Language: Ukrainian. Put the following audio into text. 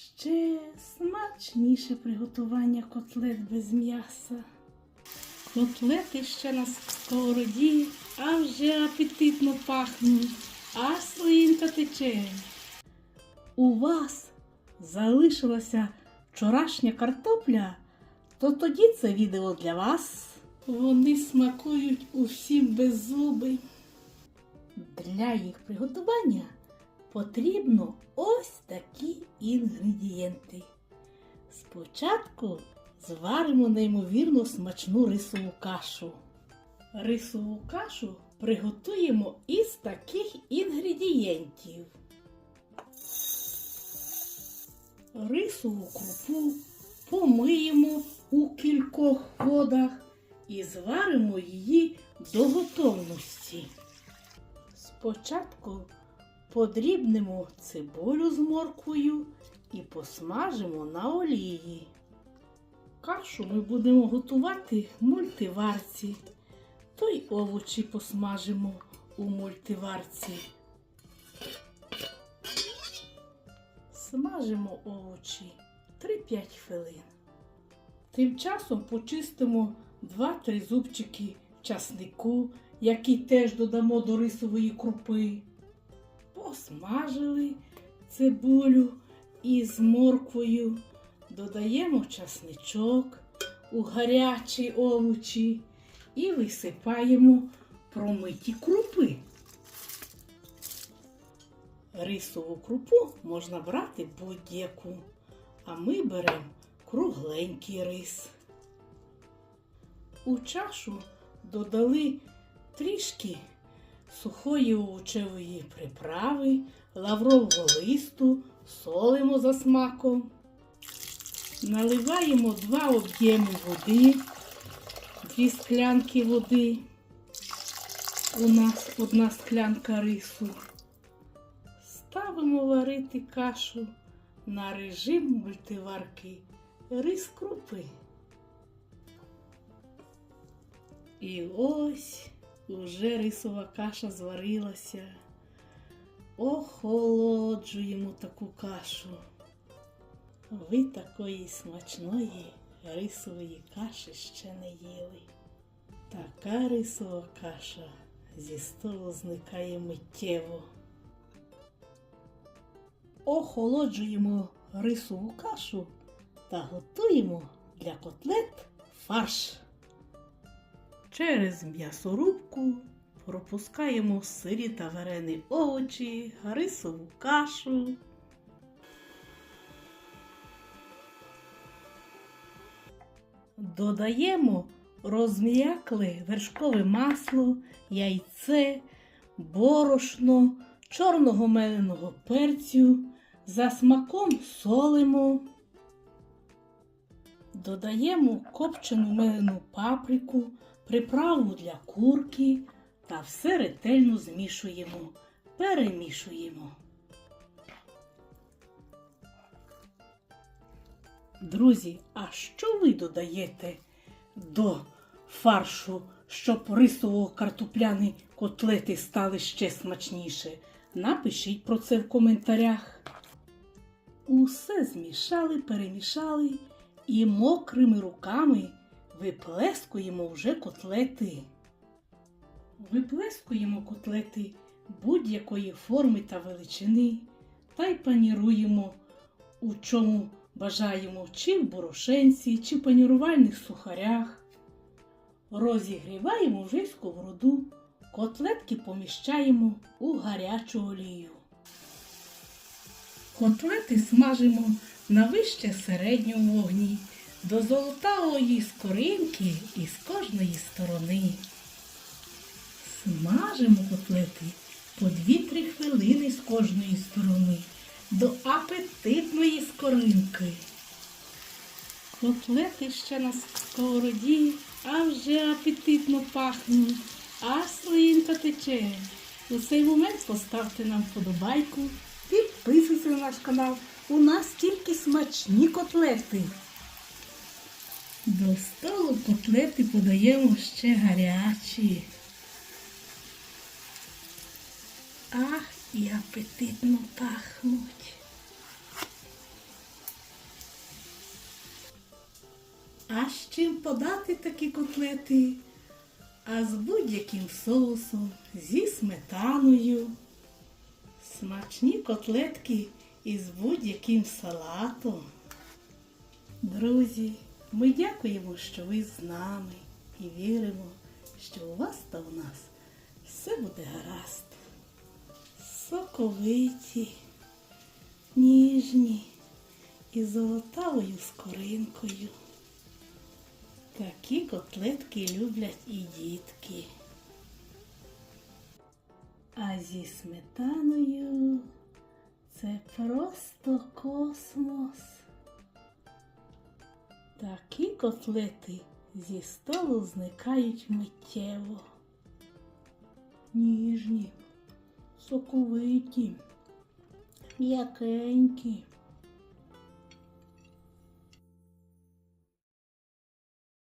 ще смачніше приготування котлет без м'яса. Котлети ще на сковороді, а вже апетитно пахнуть, аж слинка тече. У вас залишилася вчорашня картопля, то тоді це відео для вас. Вони смакують усім без зуби. Для їх приготування потрібно ось такі інгредієнти. Спочатку зваримо неймовірно смачну рисову кашу. Рисову кашу приготуємо із таких інгредієнтів. Рисову крупу помиємо у кількох водах і зваримо її до готовності. Спочатку подрібнемо цибулю з морквою і посмажимо на олії. Кашу ми будемо готувати в мультиварці, то й овочі посмажимо у мультиварці. Смажимо овочі 3-5 хвилин. Тим часом почистимо 2-3 зубчики часнику, які теж додамо до рисової крупи. Посмажили цибулю із морквою, додаємо часничок у гарячі овочі і висипаємо промиті крупи. Рисову крупу можна брати будь-яку, а ми беремо кругленький рис. У чашу додали трішки сухої овочевої приправи, лаврового листу, солимо за смаком. Наливаємо два об'єми води, дві склянки води. У нас одна склянка рису. Ставимо варити кашу на режим мультиварки рис крупи. І ось уже рисова каша зварилася. Охолоджуємо таку кашу. Ви такої смачної рисової каші ще не їли. Така рисова каша зі столу зникає миттєво. Охолоджуємо рисову кашу та готуємо для котлет фарш. Через м'ясорубку пропускаємо сирі та варені овочі, рисову кашу. Додаємо розм'якле вершкове масло, яйце, борошно, чорного меленого перцю, за смаком солимо. Додаємо копчену мелену паприку, приправу для курки та все ретельно змішуємо, перемішуємо. Друзі, а що ви додаєте до фаршу, щоб рисово-картопляні котлети стали ще смачніше? Напишіть про це в коментарях. Усе змішали, перемішали і мокрими руками виплескуємо вже котлети. Виплескуємо котлети будь-якої форми та величини та й паніруємо, у чому бажаємо, чи в борошенці, чи в панірувальних сухарях. Розігріваємо вже сковороду, котлетки поміщаємо у гарячу олію. Котлети смажимо на вище середньому вогні до золотавої скоринки із кожної сторони. Смажимо котлети по 2-3 хвилини з кожної сторони до апетитної скоринки. Котлети ще на сковороді, а вже апетитно пахнуть, а слинка тече. У цей момент поставте нам вподобайку, підписуйтесь на наш канал. У нас тільки смачні котлети. До столу котлети подаємо ще гарячі. Ах, і апетитно пахнуть. А з чим подати такі котлети? А з будь-яким соусом, зі сметаною. Смачні котлетки із будь-яким салатом. Друзі ми дякуємо, що ви з нами і віримо, що у вас та у нас все буде гаразд. Соковиті, ніжні і золотавою скоринкою. Такі котлетки люблять і дітки. А зі сметаною це просто космос. Такі котлети зі столу зникають миттєво. Ніжні, соковиті, м'якенькі.